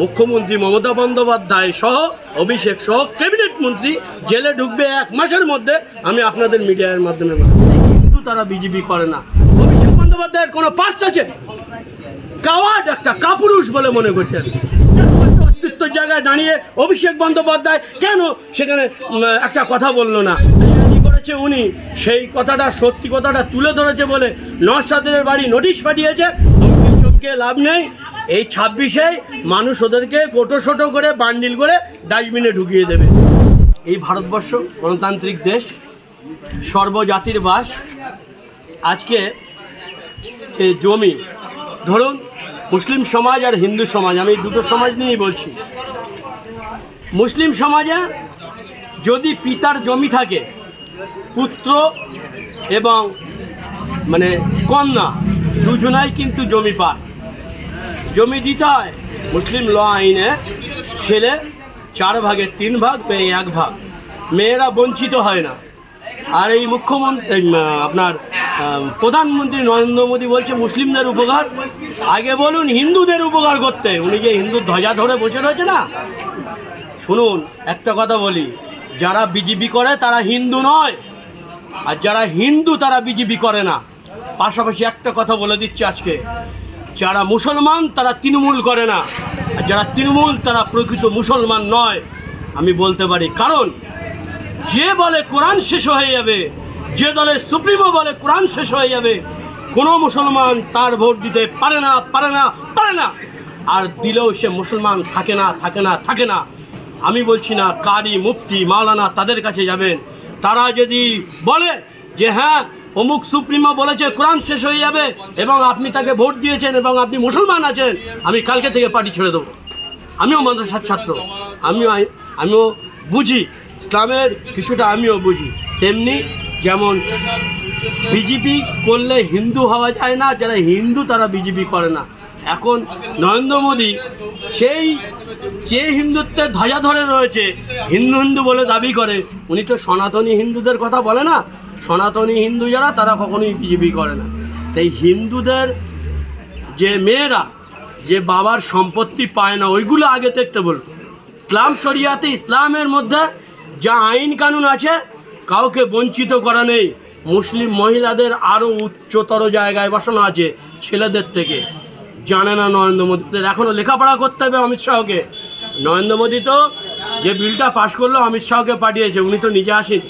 মুখ্যমন্ত্রী মমতা বন্দ্যোপাধ্যায় সহ, অভিষেক সহ, ক্যাবিনেট মন্ত্রী জেলে ঢুকবে এক মাসের মধ্যে। আমি আপনাদের মিডিয়ার মাধ্যমে কিন্তু তারা বিজেপি করে না। অভিষেক বন্দ্যোপাধ্যায়ের কোনো পার্স আছে? কাওয়াড একটা, কাপুরুষ বলে মনে করতেন অস্তিত্বের জায়গায় দাঁড়িয়ে অভিষেক বন্দ্যোপাধ্যায় কেন সেখানে একটা কথা বলল না? করেছে উনি? সেই কথাটা, সত্যি কথাটা তুলে ধরেছে বলে নরসাদের বাড়ি নোটিশ পাঠিয়েছে। চমকে লাভ নেই। এই ছাব্বিশে মানুষ ওদেরকে গোটো সোটো করে, বান্ডিল করে ডাস্টবিনে ঢুকিয়ে দেবে। এই ভারতবর্ষ গণতান্ত্রিক দেশ, সর্বজাতির বাস। আজকে যে জমি, ধরুন মুসলিম সমাজ আর হিন্দু সমাজ, আমি দুটো সমাজ নিয়েই বলছি। মুসলিম সমাজে যদি পিতার জমি থাকে, পুত্র এবং মানে কন্যা, দুজনাই কিন্তু জমি পায়। জমি দিতে হয়। মুসলিম ল আইনে ছেলে চার ভাগের তিন ভাগ, মেয়ে এক ভাগ। মেয়েরা বঞ্চিত হয় না। আর এই মুখ্যমন্ত্রী আপনার প্রধানমন্ত্রী নরেন্দ্র মোদী বলছে, মুসলিমদের উপকার আগে বলুন, হিন্দুদের উপকার করতে। উনি যে হিন্দু ধ্বজা ধরে বসে রয়েছে না? শুনুন, একটা কথা বলি। যারা বিজেপি করে, তারা হিন্দু নয়। আর যারা হিন্দু, তারা বিজেপি করে না। পাশাপাশি একটা কথা বলে দিচ্ছে আজকে। যারা মুসলমান, তারা তৃণমূল করে না। আর যারা তৃণমূল, তারা প্রকৃত মুসলমান নয়, আমি বলতে পারি। কারণ, যে বলে কোরআন শেষ হয়ে যাবে, যে দলের সুপ্রিমো বলে কোরআন শেষ হয়ে যাবে, কোনো মুসলমান তার ভোট দিতে পারে না পারে না পারে না। আর দিলেও সে মুসলমান থাকে না থাকে না থাকে না। আমি বলছি না, কারি মুফতি মাওলানা তাদের কাছে যাবেন। তারা যদি বলে যে হ্যাঁ অমুক সুপ্রিমো বলেছে, কোরআন শেষ হয়ে যাবে এবং আপনি তাকে ভোট দিয়েছেন এবং আপনি মুসলমান আছেন, আমি কালকে থেকে পার্টি ছেড়ে দেবো। আমিও মাদ্রাসার ছাত্র, আমিও আমিও বুঝি, ইসলামের কিছুটা আমিও বুঝি। তেমনি যেমন বিজেপি করলে হিন্দু হওয়া যায় না, যারা হিন্দু তারা বিজেপি করে না। এখন নরেন্দ্র মোদী সেই যে হিন্দুত্বের ধ্বজা ধরে রয়েছে, হিন্দু হিন্দু বলে দাবি করে, উনি তো সনাতনী হিন্দুদের কথা বলে না সনাতনী হিন্দু যারা, তারা কখনোই বিজেপি করে না। তাই হিন্দুদের যে মেয়েরা, যে বাবার সম্পত্তি পায় না, ওইগুলো আগে দেখতে বলব ইসলাম শরিয়াতে, ইসলামের মধ্যে যা আইন কানুন আছে, কাউকে বঞ্চিত করা নেই। মুসলিম মহিলাদের আরও উচ্চতর জায়গায় বসানো আছে ছেলেদের থেকে। জানে না নরেন্দ্র মোদীদের এখনও লেখাপড়া করতে হবে অমিত শাহকে। নরেন্দ্র মোদী তো যে বিলটা পাশ করল, অমিত শাহকে পাঠিয়েছে, উনি তো নিজে আসেন।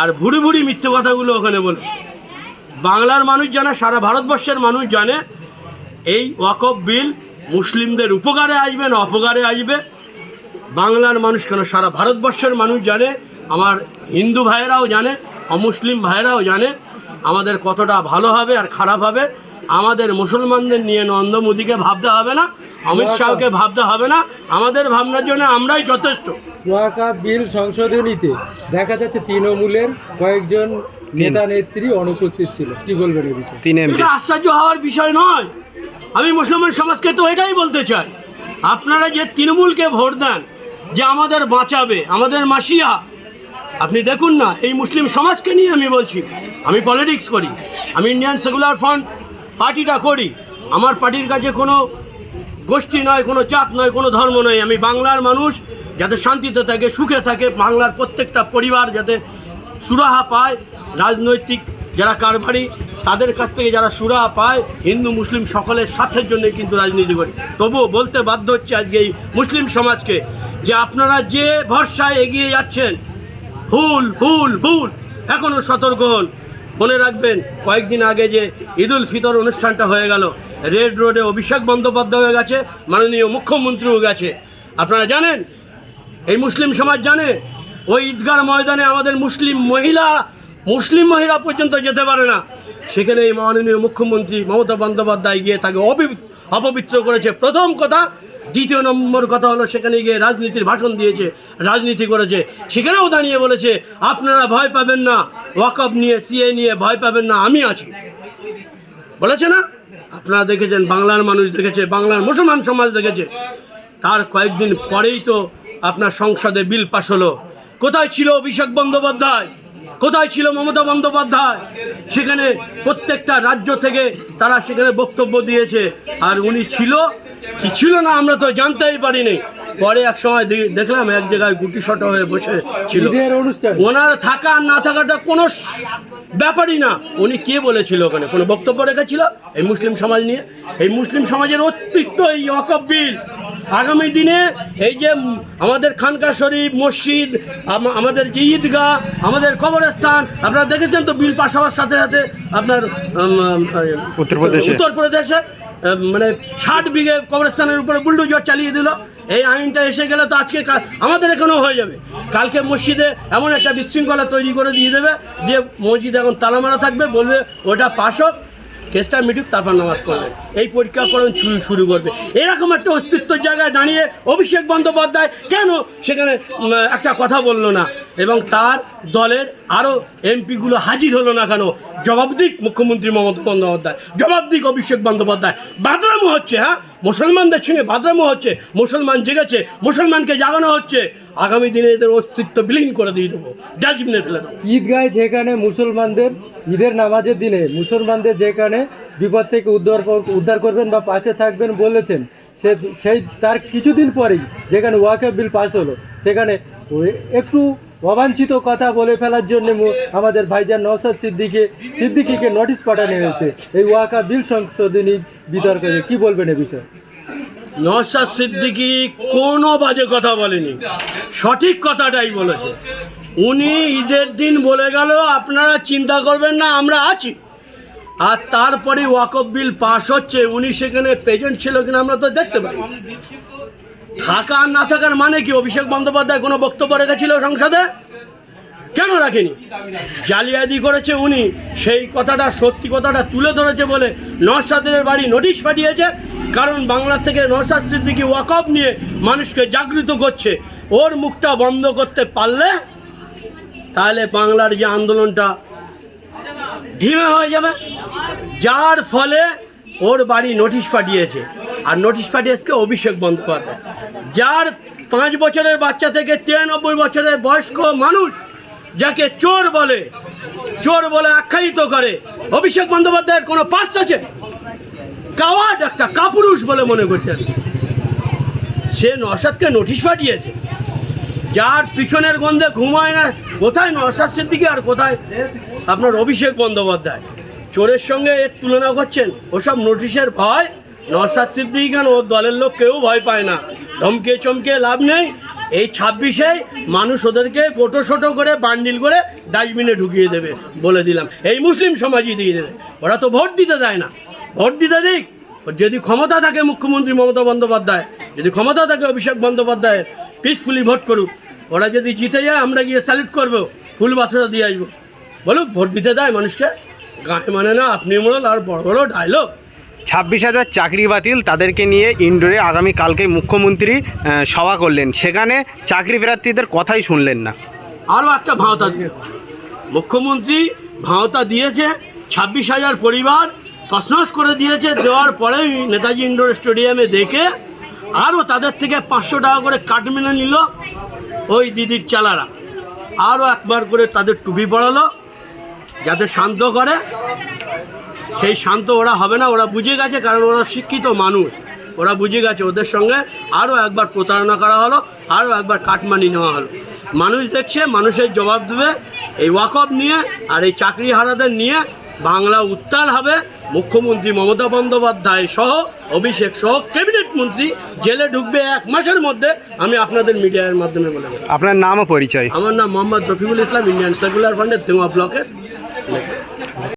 আর ভুড়ি ভুড়ি মিথ্যে কথাগুলো ওখানে বলেছে। বাংলার মানুষ জানে সারা ভারতবর্ষের মানুষ জানে এই ওয়াকফ বিল মুসলিমদের উপকারে আসবে না অপকারে আসবে? বাংলার মানুষ কেন সারা ভারতবর্ষের মানুষ জানে আমার হিন্দু ভাইয়েরাও জানে অমুসলিম ভাইয়েরাও জানে আমাদের কতটা ভালো হবে আর খারাপ হবে? আমাদের মুসলমানদের নিয়ে নরেন্দ্র মোদীকে ভাবতে হবে না অমিত শাহকে ভাবতে হবে না আমাদের ভাবনার জন্য আমরাই যথেষ্ট। ওয়াকা বিল সংশোধনীতে দেখা যাচ্ছে তৃণমূলের কয়েকজন নেতা নেত্রী অনুপস্থিত ছিল। কি বলবেন এই বিষয়ে? তিন এমপি। এটা আশ্চর্য হওয়ার বিষয় নয়। আমি মুসলমান সমাজকে তো এটাই বলতে চাই। আপনারা যে তৃণমূলকে ভোট দেন যে আমাদের বাঁচাবে আমাদের মাসিয়া আপনি দেখুন না এই মুসলিম সমাজকে নিয়ে আমি বলছি আমি পলিটিক্স করি আমি ইন্ডিয়ান সেকুলার ফ্রন্ট পার্টিটা করি। আমার পার্টির কাছে কোনো গোষ্ঠী নয় কোনো জাত নয় কোনো ধর্ম নয়। আমি বাংলার মানুষ যাতে শান্তিতে থাকে, সুখে থাকে, বাংলার প্রত্যেকটা পরিবার যাতে সুরাহা পায়, রাজনৈতিক যারা কারবারি, তাদের কাছ থেকে যারা সুরাহা পায়, হিন্দু, মুসলিম সকলের স্বার্থের জন্য কিন্তু রাজনীতি করি। তবুও বলতে বাধ্য হচ্ছে আজকে এই মুসলিম সমাজকে যে আপনারা যে ভরসায় এগিয়ে যাচ্ছেন, ভুল ভুল ভুল এখনও সতর্ক হন। মনে রাখবেন, কয়েকদিন আগে যে ঈদুল ফিতর অনুষ্ঠানটা হয়ে গেল, রেড রোডে অভিষেক বন্দ্যোপাধ্যায় হয়ে গেছে, মাননীয় মুখ্যমন্ত্রীও গেছে। আপনারা জানেন এই মুসলিম সমাজ জানে, ওই ঈদগার ময়দানে আমাদের মুসলিম মহিলা মুসলিম মহিলা পর্যন্ত যেতে পারে না। সেখানে এই মাননীয় মুখ্যমন্ত্রী মমতা বন্দ্যোপাধ্যায় গিয়ে তাকে অপবি- অপবিত্র করেছে। প্রথম কথা, দ্বিতীয় নম্বর কথা হলো, সেখানে গিয়ে রাজনীতির ভাষণ দিয়েছে, রাজনীতি করেছে। সেখানেও দাঁড়িয়ে বলেছে, আপনারা ভয় পাবেন না ওয়াকআপ নিয়ে, সিএ নিয়ে ভয় পাবেন না, আমি আছি। বলেছে না? আপনারা দেখেছেন, বাংলার মানুষ দেখেছে, বাংলার মুসলমান সমাজ দেখেছে। তার কয়েকদিন পরেই তো আপনার সংসদে বিল পাশ হলো। কোথায় ছিল অভিষেক বন্দ্যোপাধ্যায়? কোথায় ছিল মমতা বন্দ্যোপাধ্যায়? সেখানে প্রত্যেকটা রাজ্য থেকে তারা সেখানে বক্তব্য দিয়েছে। আর উনি ছিল? কি ছিল না আমরা তো জানতেই পারিনি। পরে এক সময় দেখলাম এক জায়গায় গুটি শট হয়ে বসে ছিল। ওনার থাকা আর না থাকাটা কোনো ব্যাপারই না। উনি কে বলেছিল ওখানে? কোনো বক্তব্য রেখেছিল এই মুসলিম সমাজ নিয়ে? এই মুসলিম সমাজের অস্তিত্ব এই ওয়াকফ বিল। আগামী দিনে এই যে আমাদের খানকা শরীফ মসজিদ আমাদের যে ঈদগাহ আমাদের কবরস্থান আপনারা দেখেছেন তো বিল পাশ হওয়ার সাথে সাথে আপনার উত্তরপ্রদেশে। উত্তরপ্রদেশে মানে ষাট বিঘে কবরস্থানের উপরে বুলডোজার চালিয়ে দিল। এই আইনটা এসে গেলে তো আজকে আমাদের এখানেও হয়ে যাবে। কালকে মসজিদে এমন একটা বিশৃঙ্খলা তৈরি করে দিয়ে দেবে যে মসজিদ এখন তালা মারা থাকবে বলবে ওটা পাশ হোক। কেসটা মিটুক, তারপর নামাজ পড়বে। এই পরীক্ষাকরণ শুরু করবে? এরকম একটা অস্তিত্বের জায়গায় দাঁড়িয়ে অভিষেক বন্দ্যোপাধ্যায় কেন সেখানে একটা কথা বলল না? এবং তার দলের আরও এমপিগুলো হাজির হলো না কেন? জবাব দিক মুখ্যমন্ত্রী মমতা বন্দ্যোপাধ্যায়। জবাব দিক অভিষেক বন্দ্যোপাধ্যায়। বাদরামো হচ্ছে হ্যাঁ? মুসলমানদের সঙ্গে বাদরামো হচ্ছে। মুসলমান জেগেছে, মুসলমানকে জাগানো হচ্ছে। আগামী দিনে এদের অস্তিত্ব বিলীন করে দিয়ে দেবো। ডাস্টবিনে ফেলে দেবো। ঈদগায় যেখানে মুসলমানদের, ঈদের নামাজের দিনে মুসলমানদের যেখানে বিপদ থেকে উদ্ধার উদ্ধার করবেন বা পাশে থাকবেন বলেছেন। সে, সেই, তার কিছুদিন পরেই যেখানে ওয়াকে বিল পাস হলো, সেখানে একটু অবাঞ্ছিত কথা বলে ফেলার জন্য আমাদের ভাইজান নওসাদ সিদ্দিকে, সিদ্দিকিকে নোটিশ পাঠানো হয়েছে। এই ওয়াকা বিল সংশোধনী বিতর্কে কি বলবেন এ বিষয়ে? নওশাদ সিদ্দিকি কোনো বাজে কথা বলেনি। সঠিক কথাটাই বলেছে। উনি ঈদের দিন বলে গেল, আপনারা চিন্তা করবেন না, আমরা আছি। আর তারপরে ওয়াকফ বিল পাশ হচ্ছে, উনি সেখানে প্রেজেন্ট ছিল কিনা আমরা তো দেখতে পাই থাকা আর না থাকার মানে কি? অভিষেক বন্দ্যোপাধ্যায় কোনো বক্তব্য রেখেছিল সংসদে? কেন রাখেনি? জালিয়াতি করেছে উনি, সেই কথাটা, সত্যি কথাটা তুলে ধরেছে বলে নরসাদের বাড়ি নোটিশ পাঠিয়েছে, কারণ বাংলা থেকে নরসাদ সিদ্দিকি ওয়াকফ নিয়ে মানুষকে জাগৃত করছে। ওর মুখটা বন্ধ করতে পারলে, তাহলে বাংলার যে আন্দোলনটা ঢিমে হয়ে যাবে। যার ফলে ওর বাড়ি নোটিশ পাঠিয়েছে। আর নোটিশ পাঠিয়েছে অভিষেক বন্দ্যোপাধ্যায়। যার পাঁচ বছরের বাচ্চা থেকে তিরানব্বই বছরের বয়স্ক মানুষ, যাকে চোর বলে চোর বলে আখ্যায়িত করে, অভিষেক বন্দ্যোপাধ্যায়ের কোনো পার্স আছে? কাওয়াড একটা, কাপুরুষ বলে মনে করছেন সে নসাদকে নোটিশ পাঠিয়েছে। যার পিছনের গন্ধে ঘুমায় না, কোথায় নরসাদ সিদ্দিকি আর কোথায় আপনার অভিষেক বন্দ্যোপাধ্যায়। চোরের সঙ্গে এর তুলনা করছেন? ওসব নোটিশের ভয়? নরসাদ সিদ্দিকি কেন? ওর দলের লোক কেউ ভয় পায় না। ধমকে চমকে লাভ নেই। এই ছাব্বিশে মানুষ ওদেরকে গোটো ছোটো করে, বান্ডিল করে ডাস্টবিনে ঢুকিয়ে দেবে বলে দিলাম। এই মুসলিম সমাজই দিয়ে দেবে। ওরা তো ভোট দিতে দেয় না। ভোট দিতে দিক। যদি ক্ষমতা থাকে মুখ্যমন্ত্রী মমতা বন্দ্যোপাধ্যায়, যদি ক্ষমতা থাকে অভিষেক বন্দ্যোপাধ্যায়ের পিসফুলি ভোট করুক। ওরা যদি জিতে যায়, আমরা গিয়ে স্যালুট করব। ফুল বাছরা দিয়ে আসব। বলুক ভোট দিতে দেয় মানুষকে? গায়ে মানে না আপনি মোড়ল আর বড় বড় ডায়লগ ছাব্বিশ হাজার চাকরি বাতিল তাদেরকে নিয়ে ইন্ডোরে আগামী কালকে মুখ্যমন্ত্রী সভা করলেন। সেখানে চাকরি প্রার্থীদের কথাই শুনলেন না। আরও একটা ভাওতা দিয়ে। মুখ্যমন্ত্রী ভাওতা দিয়েছে ছাব্বিশ হাজার পরিবার তছনছ করে দিয়েছে দেওয়ার পরেই নেতাজি ইন্ডোর স্টেডিয়ামে দেখে আরও তাদের থেকে পাঁচশো টাকা করে কাট মেনে নিল ওই দিদির চালারা। আরও একবার করে তাদের টুপি পড়ালো যাতে শান্ত করে সেই শান্ত ওরা হবে না ওরা বুঝে গেছে কারণ ওরা শিক্ষিত মানুষ। ওরা বুঝে গেছে ওদের সঙ্গে আরও একবার প্রতারণা করা হলো আরও একবার কাটমানি নেওয়া হলো। মানুষ দেখছে মানুষের জবাব দেবে এই ওয়াকফ নিয়ে আর এই চাকরি হারাদের নিয়ে বাংলা উত্তাল হবে। মুখ্যমন্ত্রী মমতা বন্দ্যোপাধ্যায় সহ অভিষেক সহ ক্যাবিনেট মন্ত্রী জেলে ঢুকবে এক মাসের মধ্যে আমি আপনাদের মিডিয়ার মাধ্যমে বলে আপনার নাম ও পরিচয়। আমার নাম মোহাম্মদ রফিকুল ইসলাম ইন্ডিয়ান সেকুলার ফান্ডের তেমা ব্লকের লেখা